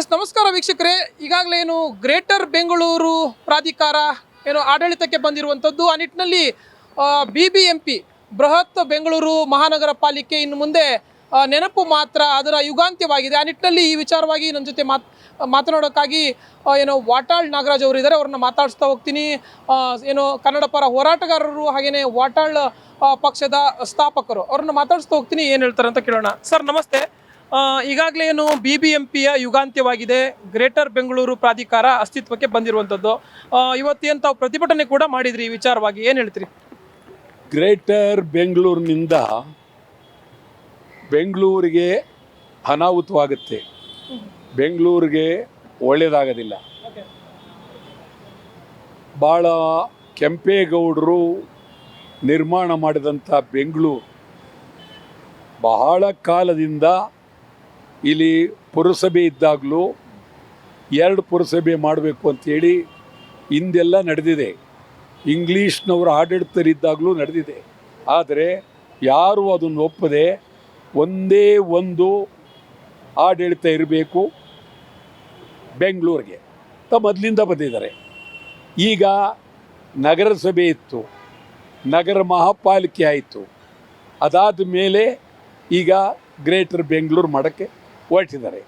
S, ನಮಸ್ಕಾರ ವೀಕ್ಷಕರೇ. ಈಗಾಗಲೇ ಏನು ಗ್ರೇಟರ್ ಬೆಂಗಳೂರು ಪ್ರಾಧಿಕಾರ ಏನು ಆಡಳಿತಕ್ಕೆ ಬಂದಿರುವಂಥದ್ದು, ಆ ನಿಟ್ಟಿನಲ್ಲಿ ಬಿ ಬಿ ಎಂ ಪಿ ಬೃಹತ್ ಬೆಂಗಳೂರು ಮಹಾನಗರ ಪಾಲಿಕೆ ಇನ್ನು ಮುಂದೆ ನೆನಪು ಮಾತ್ರ ಅದರ ಯುಗಾಂತ್ಯವಾಗಿದೆ. ಆ ನಿಟ್ಟಿನಲ್ಲಿ ಈ ವಿಚಾರವಾಗಿ ನನ್ನ ಜೊತೆ ಮಾತ್, ಮಾತನಾಡೋಕ್ಕಾಗಿ ಏನು ವಾಟಾಳ್ ನಾಗರಾಜ್ ಅವರು ಇದ್ದಾರೆ ಅವ್ರನ್ನ ಮಾತಾಡಿಸ್ತಾ ಹೋಗ್ತೀನಿ. ಏನು ಕನ್ನಡ ಪರ ಹೋರಾಟಗಾರರು ಹಾಗೆಯೇ ವಾಟಾಳ್ ಪಕ್ಷದ ಸ್ಥಾಪಕರು, ಅವ್ರನ್ನ ಮಾತಾಡಿಸ್ತಾ ಹೋಗ್ತೀನಿ. ಏನು ಹೇಳ್ತಾರೆ ಅಂತ ಕೇಳೋಣ. ಸರ್, ನಮಸ್ತೆ. ಈಗಾಗಲೇ ಏನು ಬಿ ಬಿ ಎಂ ಪಿಯ ಯುಗಾಂತ್ಯವಾಗಿದೆ. ಗ್ರೇಟರ್ ಬೆಂಗಳೂರು ಪ್ರಾಧಿಕಾರ ಅಸ್ತಿತ್ವಕ್ಕೆ ಬಂದಿರುವಂಥದ್ದು. ಇವತ್ತೇನು ತಾವು ಪ್ರತಿಭಟನೆ ಕೂಡ ಮಾಡಿದ್ರಿ ಈ ವಿಚಾರವಾಗಿ? ಏನು ಹೇಳ್ತೀರಿ? ಗ್ರೇಟರ್ ಬೆಂಗಳೂರಿನಿಂದ ಬೆಂಗಳೂರಿಗೆ ಅನಾಹುತವಾಗುತ್ತೆ. ಬೆಂಗಳೂರಿಗೆ ಒಳ್ಳೆಯದಾಗೋದಿಲ್ಲ ಭಾಳ ಕೆಂಪೇಗೌಡರು ನಿರ್ಮಾಣ ಮಾಡಿದಂಥ ಬೆಂಗಳೂರು ಬಹಳ ಕಾಲದಿಂದ ಇಲ್ಲಿ ಪುರಸಭೆ ಇದ್ದಾಗಲೂ ಎರಡು ಪುರಸಭೆ ಮಾಡಬೇಕು ಅಂತೇಳಿ ಹಿಂದೆಲ್ಲ ನಡೆದಿದೆ. ಇಂಗ್ಲೀಷ್ನವರ ಆಡಳಿತರಿದ್ದಾಗಲೂ ನಡೆದಿದೆ. ಆದರೆ ಯಾರು ಅದನ್ನು ಒಪ್ಪದೆ ಒಂದೇ ಒಂದು ಆಡಳಿತ ಇರಬೇಕು ಬೆಂಗಳೂರಿಗೆ. ತ ಮೊದಲಿಂದ ಬಂದಿದ್ದಾರೆ. ಈಗ ನಗರಸಭೆ ಇತ್ತು. ನಗರ ಮಹಾಪಾಲಿಕೆ ಆಯಿತು. ಅದಾದ ಮೇಲೆ ಈಗ ಗ್ರೇಟರ್ ಬೆಂಗಳೂರು ಮಾಡೋಕ್ಕೆ ಹೊರಟಿದ್ದಾರೆ.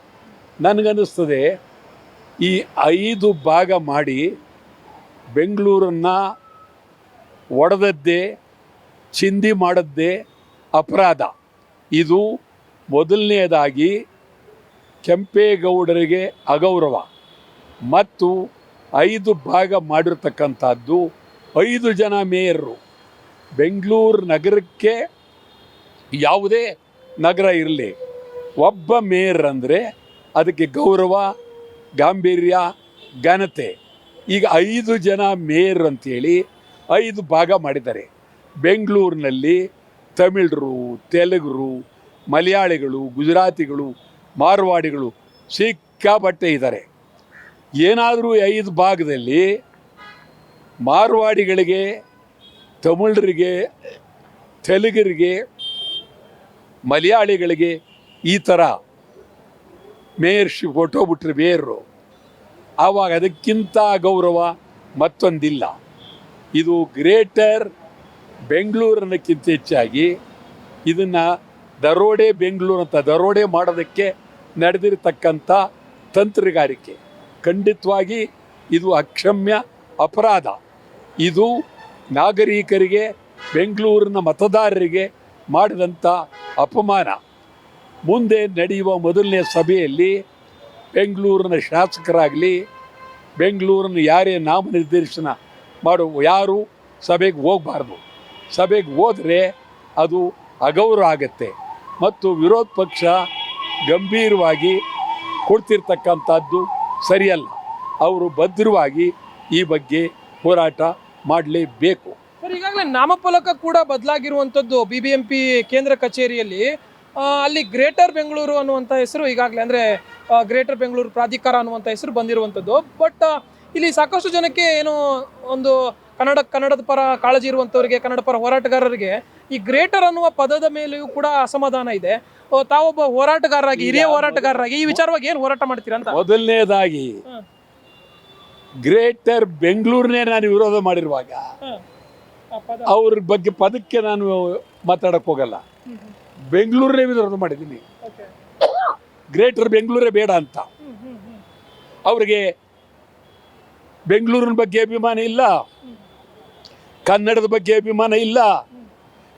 ನನಗನ್ನಿಸ್ತದೆ, ಈ ಐದು ಭಾಗ ಮಾಡಿ ಬೆಂಗಳೂರನ್ನು ಒಡೆದದ್ದೇ, ಚಿಂದಿ ಮಾಡದ್ದೇ ಅಪರಾಧ. ಇದು ಮೊದಲನೆಯದಾಗಿ ಕೆಂಪೇಗೌಡರಿಗೆ ಅಗೌರವ. ಮತ್ತು ಐದು ಭಾಗ ಮಾಡಿರ್ತಕ್ಕಂಥದ್ದು ಐದು ಜನ ಮೇಯರು ಬೆಂಗಳೂರು ನಗರಕ್ಕೆ ಯಾವುದೇ ನಗರ ಇರಲಿ. ಒಬ್ಬ ಮೇಯರ್ ಅಂದರೆ ಅದಕ್ಕೆ ಗೌರವ, ಗಾಂಭೀರ್ಯ, ಘನತೆ. ಈಗ ಐದು ಜನ ಮೇಯರ್ ಅಂತೇಳಿ ಐದು ಭಾಗ ಮಾಡಿದ್ದಾರೆ. ಬೆಂಗಳೂರಿನಲ್ಲಿ ತಮಿಳರು, ತೆಲುಗರು, ಮಲಯಾಳಿಗಳು, ಗುಜರಾತಿಗಳು, ಮಾರ್ವಾಡಿಗಳು ಸಿಕ್ಕಾಪಟ್ಟೆ ಇದ್ದಾರೆ. ಏನಾದರೂ ಐದು ಭಾಗದಲ್ಲಿ ಮಾರ್ವಾಡಿಗಳಿಗೆ, ತಮಿಳರಿಗೆ, ತೆಲುಗರಿಗೆ, ಮಲಯಾಳಿಗಳಿಗೆ ಈ ಥರ ಮೇಯರ್ಶಿಪ್ ಹೊಟ್ಟೋಗ್ಬಿಟ್ರೆ ಬೇರು ಆವಾಗ ಅದಕ್ಕಿಂತ ಗೌರವ ಮತ್ತೊಂದಿಲ್ಲ. ಇದು ಗ್ರೇಟರ್ ಬೆಂಗಳೂರನ್ನಕ್ಕಿಂತ ಹೆಚ್ಚಾಗಿ ಇದನ್ನು ದರೋಡೆ ಬೆಂಗಳೂರು ಅಂತ ದರೋಡೆ ಮಾಡೋದಕ್ಕೆ ನಡೆದಿರತಕ್ಕಂಥ ತಂತ್ರಗಾರಿಕೆ. ಖಂಡಿತವಾಗಿ ಇದು ಅಕ್ಷಮ್ಯ ಅಪರಾಧ. ಇದು ನಾಗರಿಕರಿಗೆ, ಬೆಂಗಳೂರಿನ ಮತದಾರರಿಗೆ ಮಾಡಿದಂಥ ಅಪಮಾನ. ಮುಂದೆ ನಡೆಯುವ ಮೊದಲನೇ ಸಭೆಯಲ್ಲಿ ಬೆಂಗಳೂರಿನ ಶಾಸಕರಾಗಲಿ ಬೆಂಗಳೂರನ್ನು ಯಾರೇ ನಾಮನಿರ್ದೇಶನ ಮಾಡೋ, ಯಾರು ಸಭೆಗೆ ಹೋಗಬಾರ್ದು. ಸಭೆಗೆ ಹೋದರೆ ಅದು ಅಗೌರವ ಆಗತ್ತೆ. ಮತ್ತು ವಿರೋಧ ಪಕ್ಷ ಗಂಭೀರವಾಗಿ ಕೊಡ್ತಿರ್ತಕ್ಕಂಥದ್ದು ಸರಿಯಲ್ಲ. ಅವರು ಭದ್ರವಾಗಿ ಈ ಬಗ್ಗೆ ಹೋರಾಟ ಮಾಡಲೇಬೇಕು. ಈಗಾಗಲೇ ನಾಮಫಲಕ ಕೂಡ ಬದಲಾಗಿರುವಂಥದ್ದು ಬಿ ಬಿ ಎಂ ಪಿ ಕೇಂದ್ರ ಕಚೇರಿಯಲ್ಲಿ. ಅಲ್ಲಿ ಗ್ರೇಟರ್ ಬೆಂಗಳೂರು ಅನ್ನುವಂಥ ಹೆಸರು ಈಗಾಗಲೇ ಅಂದರೆ ಗ್ರೇಟರ್ ಬೆಂಗಳೂರು ಪ್ರಾಧಿಕಾರ ಅನ್ನುವಂಥ ಹೆಸರು ಬಂದಿರುವಂಥದ್ದು. ಬಟ್ ಇಲ್ಲಿ ಸಾಕಷ್ಟು ಜನಕ್ಕೆ ಏನು ಒಂದು ಕನ್ನಡ ಕನ್ನಡದ ಪರ ಕಾಳಜಿ ಇರುವಂಥವ್ರಿಗೆ ಕನ್ನಡ ಪರ ಹೋರಾಟಗಾರರಿಗೆ ಈ ಗ್ರೇಟರ್ ಅನ್ನುವ ಪದದ ಮೇಲೆಯೂ ಕೂಡ ಅಸಮಾಧಾನ ಇದೆ. ತಾವೊಬ್ಬ ಹೋರಾಟಗಾರರಾಗಿ ಹಿರಿಯ ಹೋರಾಟಗಾರರಾಗಿ ಈ ವಿಚಾರವಾಗಿ ಏನು ಹೋರಾಟ ಮಾಡ್ತೀರಾ ಅಂತ? ಮೊದಲನೇದಾಗಿ. ಗ್ರೇಟರ್ ಬೆಂಗಳೂರನ್ನೇ ನಾನು ವಿರೋಧ ಮಾಡಿರುವಾಗ ಅವ್ರ ಬಗ್ಗೆ ಪದಕ್ಕೆ ನಾನು ಮಾತಾಡಕ್ಕೆ ಹೋಗಲ್ಲ. ಬೆಂಗಳೂರನ್ನೇ ವಿರೋಧ ಮಾಡಿದ್ದೀನಿ. ಗ್ರೇಟರ್ ಬೆಂಗಳೂರೇ ಬೇಡ ಅಂತ. ಅವ್ರಿಗೆ ಬೆಂಗಳೂರಿನ ಬಗ್ಗೆ ಅಭಿಮಾನ ಇಲ್ಲ. ಕನ್ನಡದ ಬಗ್ಗೆ ಅಭಿಮಾನ ಇಲ್ಲ.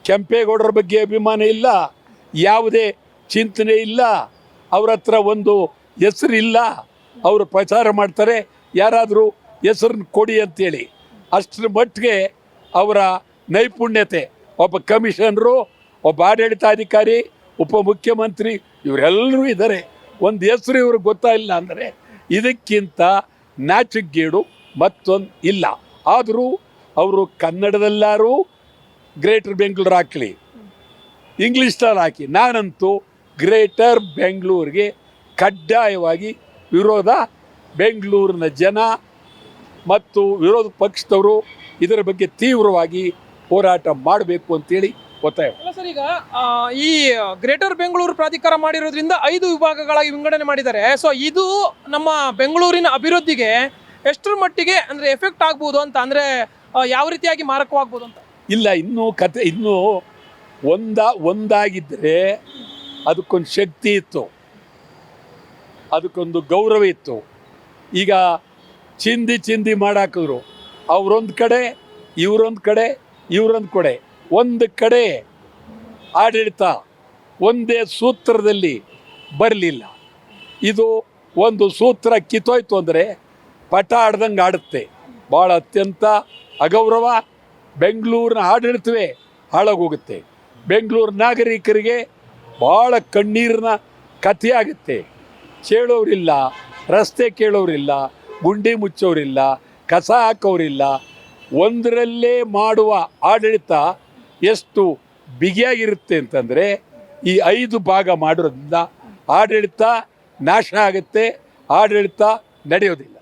ಕೆಂಪೇಗೌಡರ ಬಗ್ಗೆ ಅಭಿಮಾನ ಇಲ್ಲ. ಯಾವುದೇ ಚಿಂತನೆ ಇಲ್ಲ. ಅವ್ರ ಹತ್ರ ಒಂದು ಹೆಸರು ಇಲ್ಲ ಅವರು ಪ್ರಚಾರ ಮಾಡ್ತಾರೆ. ಯಾರಾದರೂ ಹೆಸರನ್ನ ಕೊಡಿ ಅಂತೇಳಿ. ಅಷ್ಟರ ಮಟ್ಟಿಗೆ ಅವರ ನೈಪುಣ್ಯತೆ. ಒಬ್ಬ ಕಮಿಷನರು ಒಬ್ಬ ಆಡಳಿತಾಧಿಕಾರಿ ಉಪಮುಖ್ಯಮಂತ್ರಿ ಇವರೆಲ್ಲರೂ ಇದ್ದಾರೆ. ಒಂದು ಹೆಸರು ಇವ್ರಿಗೆ ಗೊತ್ತಾಯಿಲ್ಲ ಅಂದರೆ ಇದಕ್ಕಿಂತ ನಾಚಿಗೇಡು ಮತ್ತೊಂದು ಇಲ್ಲ. ಆದರೂ ಅವರು ಕನ್ನಡದಲ್ಲಾರು ಗ್ರೇಟರ್ ಬೆಂಗಳೂರು ಹಾಕಲಿ. ಇಂಗ್ಲೀಷ್ನಲ್ಲಿ ಹಾಕಿ. ನಾನಂತೂ ಗ್ರೇಟರ್ ಬೆಂಗಳೂರಿಗೆ ಕಡ್ಡಾಯವಾಗಿ ವಿರೋಧ. ಬೆಂಗಳೂರಿನ ಜನ ಮತ್ತು ವಿರೋಧ ಪಕ್ಷದವರು ಇದರ ಬಗ್ಗೆ ತೀವ್ರವಾಗಿ ಹೋರಾಟ ಮಾಡಬೇಕು ಅಂತೇಳಿ ಒತ್ತಾಯ ಅಲ್ಲ ಸರ್ ಈಗ ಆ, ಈ ಗ್ರೇಟರ್ ಬೆಂಗಳೂರು ಪ್ರಾಧಿಕಾರ ಮಾಡಿರೋದ್ರಿಂದ ಐದು ವಿಭಾಗಗಳಾಗಿ ವಿಂಗಡಣೆ ಮಾಡಿದ್ದಾರೆ. ಸೊ ಇದು ನಮ್ಮ ಬೆಂಗಳೂರಿನ ಅಭಿವೃದ್ಧಿಗೆ ಎಷ್ಟರ ಮಟ್ಟಿಗೆ ಅಂದ್ರೆ ಎಫೆಕ್ಟ್ ಆಗ್ಬೋದು ಅಂತ ಅಂದ್ರೆ ಆ, ಯಾವ ರೀತಿಯಾಗಿ ಮಾರಕವಾಗ್ಬೋದು ಅಂತ? ಇಲ್ಲ ಇನ್ನೂ ಕತೆ ಇನ್ನೂ ಒಂದ ಒಂದಾಗಿದ್ದರೆ ಅದಕ್ಕೊಂದು ಶಕ್ತಿ ಇತ್ತು. ಅದಕ್ಕೊಂದು ಗೌರವ ಇತ್ತು. ಈಗ ಚಿಂದಿ ಚಿಂದಿ ಮಾಡಾಕಿದ್ರು. ಅವ್ರೊಂದು ಕಡೆ ಇವ್ರೊಂದು ಕಡೆ ಇವ್ರೊಂದು ಕಡೆ. ಒಂದು ಕಡೆ ಆಡಳಿತ ಒಂದೇ ಸೂತ್ರದಲ್ಲಿ ಬರಲಿಲ್ಲ. ಇದು ಒಂದು ಸೂತ್ರ ಕಿತ್ತೋಯ್ತು ಅಂದರೆ ಪಟ ಆಡ್ದಂಗೆ ಆಡುತ್ತೆ. ಭಾಳ ಅತ್ಯಂತ ಅಗೌರವ ಬೆಂಗಳೂರಿನ ಆಡಳಿತವೇ ಹಾಳಾಗೋಗುತ್ತೆ. ಬೆಂಗಳೂರು ನಾಗರಿಕರಿಗೆ ಭಾಳ ಕಣ್ಣೀರಿನ ಕಥೆಯಾಗುತ್ತೆ. ಕೇಳೋರಿಲ್ಲ, ರಸ್ತೆ ಕೇಳೋರಿಲ್ಲ, ಗುಂಡಿ ಮುಚ್ಚೋರಿಲ್ಲ, ಕಸ ಹಾಕೋರಿಲ್ಲ. ಒಂದರಲ್ಲೇ ಮಾಡುವ ಆಡಳಿತ ಎಷ್ಟು ಬಿಗಿಯಾಗಿರುತ್ತೆ ಅಂತಂದರೆ ಈ ಐದು ಭಾಗ ಮಾಡೋದ್ರಿಂದ ಆಡಳಿತ ನಾಶ ಆಗುತ್ತೆ ಆಡಳಿತ ನಡೆಯೋದಿಲ್ಲ.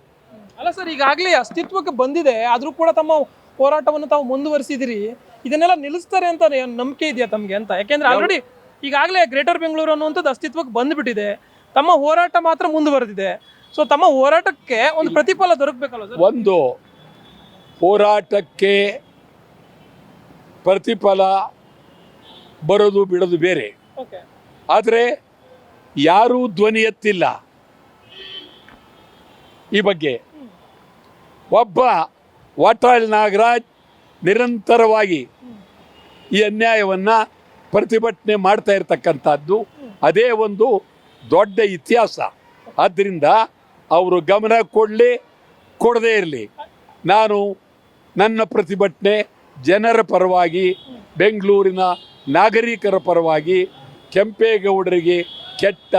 ಅಲ್ಲ ಸರ್ ಈಗಾಗಲೇ ಅಸ್ತಿತ್ವಕ್ಕೆ ಬಂದಿದೆ ಆದರೂ ಕೂಡ ತಮ್ಮ ಹೋರಾಟವನ್ನು ತಾವು ಮುಂದುವರಿಸಿದಿರಿ. ಇದನ್ನೆಲ್ಲ ನಿಲ್ಲಿಸ್ತಾರೆ ಅಂತ ನಂಬಿಕೆ ಇದೆಯಾ ತಮಗೆ ಅಂತ? ಯಾಕೆಂದ್ರೆ ಆಲ್ರೆಡಿ ಈಗಾಗಲೇ ಗ್ರೇಟರ್ ಬೆಂಗಳೂರು ಅನ್ನುವಂಥದ್ದು ಅಸ್ತಿತ್ವಕ್ಕೆ ಬಂದುಬಿಟ್ಟಿದೆ. ತಮ್ಮ ಹೋರಾಟ ಮಾತ್ರ ಮುಂದುವರೆದಿದೆ. ಸೊ ತಮ್ಮ ಹೋರಾಟಕ್ಕೆ ಒಂದು ಪ್ರತಿಫಲ ದೊರಕಬೇಕಲ್ಲ ಸರ್? ಒಂದು ಹೋರಾಟಕ್ಕೆ ಪ್ರತಿಫಲ ಬರೋದು ಬಿಡೋದು ಬೇರೆ. ಆದರೆ ಯಾರೂ ಧ್ವನಿ ಎತ್ತಿಲ್ಲ. ಈ ಬಗ್ಗೆ. ಒಬ್ಬ ವಾಟಾಳ್ ನಾಗರಾಜ್ ನಿರಂತರವಾಗಿ ಈ ಅನ್ಯಾಯವನ್ನು ಪ್ರತಿಭಟನೆ ಮಾಡ್ತಾ ಇರತಕ್ಕಂಥದ್ದು ಅದೇ ಒಂದು ದೊಡ್ಡ ಇತಿಹಾಸ. ಆದ್ದರಿಂದ ಅವರು ಗಮನ ಕೊಡಲಿ ಕೊಡದೇ ಇರಲಿ. ನಾನು ನನ್ನ ಪ್ರತಿಭಟನೆ ಜನರ ಪರವಾಗಿ ಬೆಂಗಳೂರಿನ ನಾಗರಿಕರ ಪರವಾಗಿ ಕೆಂಪೇಗೌಡರಿಗೆ ಕೆಟ್ಟ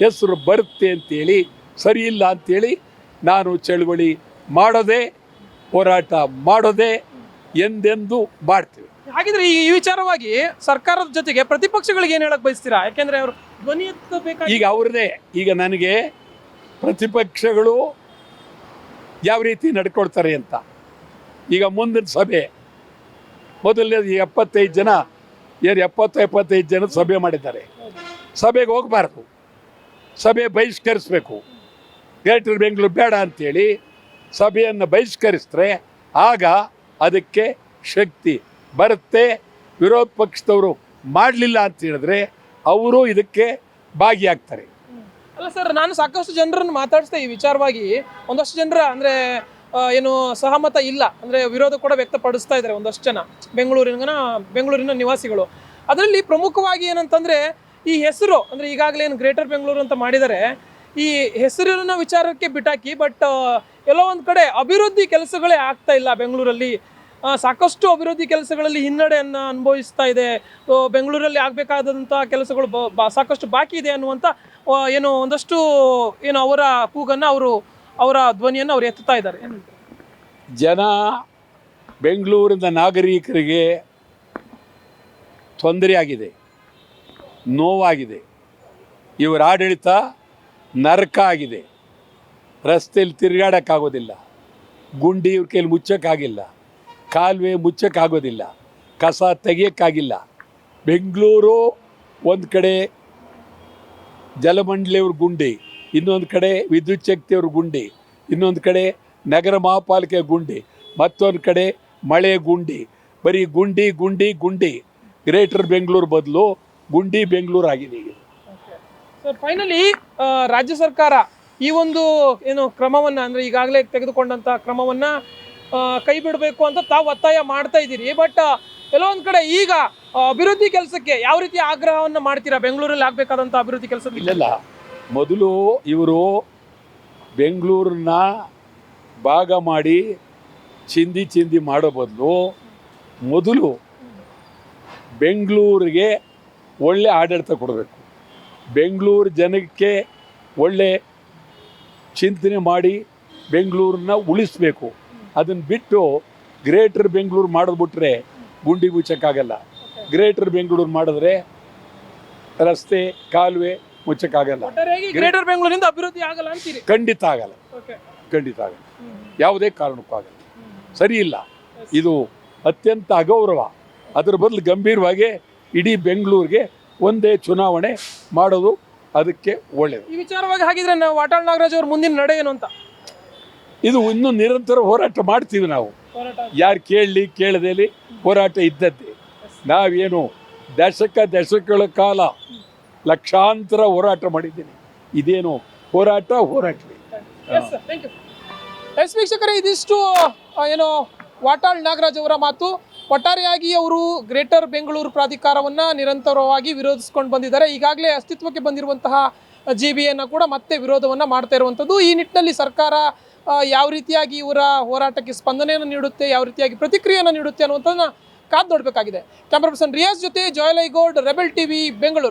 ಹೆಸರು ಬರುತ್ತೆ ಅಂತೇಳಿ ಸರಿಯಿಲ್ಲ ಇಲ್ಲ ಅಂತೇಳಿ ನಾನು ಚಳುವಳಿ ಮಾಡೋದೇ ಹೋರಾಟ ಮಾಡೋದೇ ಎಂದೆಂದು ಮಾಡ್ತೀವಿ. ಹಾಗಿದ್ರೆ ಈ ಈ ವಿಚಾರವಾಗಿ ಸರ್ಕಾರದ ಜೊತೆಗೆ ಪ್ರತಿಪಕ್ಷಗಳಿಗೆ ಏನು ಹೇಳಕ್ ಬಯಸ್ತೀರಾ? ಯಾಕೆಂದ್ರೆ ಅವರು ಧ್ವನಿ ಎತ್ತಬೇಕು ಈಗ ಅವ್ರದೇ ಈಗ ನನಗೆ ಪ್ರತಿಪಕ್ಷಗಳು ಯಾವ ರೀತಿ ನಡ್ಕೊಳ್ತಾರೆ ಅಂತ. ಈಗ ಮುಂದಿನ ಸಭೆ ಮೊದಲನೇದು ಎಪ್ಪತ್ತೈದು ಜನ, ಏನು ಎಪ್ಪತ್ತು ಎಪ್ಪತ್ತೈದು ಜನ ಸಭೆ ಮಾಡಿದ್ದಾರೆ. ಸಭೆಗೆ ಹೋಗಬಾರ್ದು. ಸಭೆ ಬಹಿಷ್ಕರಿಸಬೇಕು. ಗ್ರೇಟರ್ ಬೆಂಗಳೂರು ಬೇಡ ಅಂತೇಳಿ ಸಭೆಯನ್ನು ಬಹಿಷ್ಕರಿಸಿದ್ರೆ ಆಗ ಅದಕ್ಕೆ ಶಕ್ತಿ ಬರುತ್ತೆ. ವಿರೋಧ ಪಕ್ಷದವರು ಮಾಡಲಿಲ್ಲ ಅಂತ ಹೇಳಿದ್ರೆ ಅವರು ಇದಕ್ಕೆ ಭಾಗಿಯಾಗ್ತಾರೆ. ಅಲ್ಲ ಸರ್, ನಾನು ಸಾಕಷ್ಟು ಜನರನ್ನು ಮಾತಾಡಿಸ್ದೆ ಈ ವಿಚಾರವಾಗಿ. ಒಂದಷ್ಟು ಜನರ ಅಂದ್ರೆ ಏನು ಸಹಮತ ಇಲ್ಲ. ಅಂದ್ರೆ ವಿರೋಧ ಕೂಡ ವ್ಯಕ್ತಪಡಿಸ್ತಾ ಇದ್ದಾರೆ ಒಂದಷ್ಟು ಜನ. ಬೆಂಗಳೂರಿನ ಬೆಂಗಳೂರಿನ ನಿವಾಸಿಗಳು. ಅದರಲ್ಲಿ ಪ್ರಮುಖವಾಗಿ ಏನಂತಂದ್ರೆ ಈ ಹೆಸರು, ಅಂದ್ರೆ ಈಗಾಗಲೇ ಏನು ಗ್ರೇಟರ್ ಬೆಂಗಳೂರು ಅಂತ ಮಾಡಿದ್ದಾರೆ. ಈ ಹೆಸರಿನ ವಿಚಾರಕ್ಕೆ ಬಿಟಾಕಿ ಬಟ್ ಎಲ್ಲೋ ಒಂದು ಕಡೆ ಅಭಿವೃದ್ಧಿ ಕೆಲಸಗಳೇ ಆಗ್ತಾ ಇಲ್ಲ ಬೆಂಗಳೂರಲ್ಲಿ. ಸಾಕಷ್ಟು ಅಭಿವೃದ್ಧಿ ಕೆಲಸಗಳಲ್ಲಿ ಹಿನ್ನಡೆಯನ್ನು ಅನುಭವಿಸ್ತಾ ಇದೆ. ಬೆಂಗಳೂರಲ್ಲಿ ಆಗಬೇಕಾದಂಥ ಕೆಲಸಗಳು ಸಾಕಷ್ಟು ಬಾಕಿ ಇದೆ ಅನ್ನುವಂಥ ಏನು ಒಂದಷ್ಟು, ಏನು ಅವರ ಕೂಗನ್ನು ಅವರು ಅವರ ಧ್ವನಿಯನ್ನು ಅವ್ರು ಎತ್ತುತ್ತಾ ಇದ್ದಾರೆ? ಜನ ಬೆಂಗಳೂರಿನ ನಾಗರಿಕರಿಗೆ ತೊಂದರೆಯಾಗಿದೆ, ನೋವಾಗಿದೆ. ಇವರ ಆಡಳಿತ ನರಕ ಆಗಿದೆ. ರಸ್ತೆಯಲ್ಲಿ ತಿರುಗಾಡೋಕ್ಕಾಗೋದಿಲ್ಲ. ಗುಂಡಿ ಇವ್ರ ಕೈಲಿ ಮುಚ್ಚೋಕ್ಕಾಗಿಲ್ಲ. ಕಾಲುವೆ ಮುಚ್ಚೋಕ್ಕಾಗೋದಿಲ್ಲ. ಕಸ ತೆಗಿಯೋಕ್ಕಾಗಿಲ್ಲ. ಬೆಂಗಳೂರು ಒಂದು ಕಡೆ ಜಲಮಂಡಳಿಯವ್ರ ಗುಂಡಿ, ಇನ್ನೊಂದು ಕಡೆ ವಿದ್ಯುಚ್ಛಕ್ತಿಯವ್ರ ಗುಂಡಿ. ಇನ್ನೊಂದು ಕಡೆ ನಗರ ಮಹಾಪಾಲಿಕೆ ಗುಂಡಿ ಮತ್ತೊಂದು ಕಡೆ ಮಳೆ ಗುಂಡಿ. ಬರೀ ಗುಂಡಿ ಗುಂಡಿ ಗುಂಡಿ. ಗ್ರೇಟರ್ ಬೆಂಗಳೂರು ಬದಲು ಗುಂಡಿ ಬೆಂಗಳೂರು ಆಗಿದೆ ಈಗ. ಸರ್ ಫೈನಲಿ ರಾಜ್ಯ ಸರ್ಕಾರ ಈ ಒಂದು ಏನು ಕ್ರಮವನ್ನು ಅಂದರೆ ಈಗಾಗಲೇ ತೆಗೆದುಕೊಂಡಂಥ ಕ್ರಮವನ್ನು ಕೈ ಬಿಡಬೇಕು ಅಂತ ತಾವು ಒತ್ತಾಯ ಮಾಡ್ತಾ ಇದ್ದೀರಿ. ಬಟ್ ಕೆಲವೊಂದು ಕಡೆ ಈಗ ಅಭಿವೃದ್ಧಿ ಕೆಲಸಕ್ಕೆ ಯಾವ ರೀತಿ ಆಗ್ರಹವನ್ನು ಮಾಡ್ತೀರಾ? ಬೆಂಗಳೂರಲ್ಲಿ ಆಗಬೇಕಾದಂಥ ಅಭಿವೃದ್ಧಿ ಕೆಲಸ ಇಲ್ಲ. ಮೊದಲು ಇವರು ಬೆಂಗಳೂರನ್ನ ಭಾಗ ಮಾಡಿ ಚಿಂದಿ ಚಿಂದಿ ಮಾಡೋ ಬದಲು ಮೊದಲು ಬೆಂಗಳೂರಿಗೆ ಒಳ್ಳೆ ಆಡಳಿತ ಕೊಡಬೇಕು. ಬೆಂಗಳೂರು ಜನಕ್ಕೆ ಒಳ್ಳೆ ಚಿಂತನೆ ಮಾಡಿ ಬೆಂಗಳೂರನ್ನ ಉಳಿಸ್ಬೇಕು. ಅದನ್ನು ಬಿಟ್ಟು ಗ್ರೇಟರ್ ಬೆಂಗಳೂರು ಮಾಡಿದ್ಬಿಟ್ರೆ ಗುಂಡಿ ಮುಚ್ಚಕ್ಕಾಗಲ್ಲ ಗ್ರೇಟರ್ ಬೆಂಗಳೂರು ಮಾಡಿದ್ರೆ ರಸ್ತೆ, ಕಾಲುವೆ ಮುಚ್ಚಕ್ಕಾಗಲ್ಲ. ಆಗಲ್ಲ ಗ್ರೇಟರ್ ಬೆಂಗಳೂರಿಂದ ಅಭಿವೃದ್ಧಿ ಆಗಲ್ಲ ಅಂತೀರಿ? ಖಂಡಿತ ಆಗಲ್ಲ. ಖಂಡಿತ ಆಗಲ್ಲ. ಯಾವುದೇ ಕಾರಣಕ್ಕೂ ಆಗಲ್ಲ. ಸರಿ ಇಲ್ಲ. ಇದು ಅತ್ಯಂತ ಅಗೌರವ. ಅದರ ಬದಲು ಗಂಭೀರವಾಗಿ ಇಡೀ ಬೆಂಗಳೂರಿಗೆ ಒಂದೇ ಚುನಾವಣೆ ಮಾಡೋದು ಅದಕ್ಕೆ ಒಳ್ಳೆಯದು ಈ ವಿಚಾರವಾಗಿ ಹಾಗಿದ್ರೆ ನಾವು ವಾಟಾಳ್ ನಾಗರಾಜ್ ಅವ್ರ ಮುಂದಿನ ನಡೆ ಏನು ಅಂತ? ಇದು ಇನ್ನೂ ನಿರಂತರ ಹೋರಾಟ ಮಾಡ್ತೀವಿ ನಾವು. ಯಾರು ಕೇಳಲಿ ಕೇಳದೇಲಿ ಹೋರಾಟ ಇದ್ದದ್ದೇ. ನಾವೇನು ದಶಕ ದಶಕಗಳ ಕಾಲ ಲಕ್ಷಾಂತರ ಹೋರಾಟ ಮಾಡಿದ್ದೀನಿ. ಇದೇನು ಹೋರಾಟ? ಹೋರಾಟ ಎಸ್ ವೀಕ್ಷಕರೇ, ಇದಿಷ್ಟು ಏನು ವಾಟಾಳ್ ನಾಗರಾಜ್ ಅವರ ಮಾತು. ಒಟ್ಟಾರೆಯಾಗಿ ಅವರು ಗ್ರೇಟರ್ ಬೆಂಗಳೂರು ಪ್ರಾಧಿಕಾರವನ್ನ ನಿರಂತರವಾಗಿ ವಿರೋಧಿಸ್ಕೊಂಡು ಬಂದಿದ್ದಾರೆ. ಈಗಾಗಲೇ ಅಸ್ತಿತ್ವಕ್ಕೆ ಬಂದಿರುವಂತಹ ಜಿ ಬಿ ಎನ್ನು ಕೂಡ ಮತ್ತೆ ವಿರೋಧವನ್ನ ಮಾಡ್ತಾ ಇರುವಂಥದ್ದು. ಈ ನಿಟ್ಟಿನಲ್ಲಿ ಸರ್ಕಾರ ಯಾವ ರೀತಿಯಾಗಿ ಇವರ ಹೋರಾಟಕ್ಕೆ ಸ್ಪಂದನೆಯನ್ನು ನೀಡುತ್ತೆ, ಯಾವ ರೀತಿಯಾಗಿ ಪ್ರತಿಕ್ರಿಯೆಯನ್ನು ನೀಡುತ್ತೆ ಅನ್ನುವಂಥದ್ದನ್ನ ಕಾದು ನೋಡಬೇಕಾಗಿದೆ. ಕ್ಯಾಮ್ರಾ ಪರ್ಸನ್ ರಿಯಾಜ್ ಜೊತೆ ಜೋಯಲೈಗೌಡ್ ರೆಬೆಲ್ ಟಿವಿ, ಬೆಂಗಳೂರು.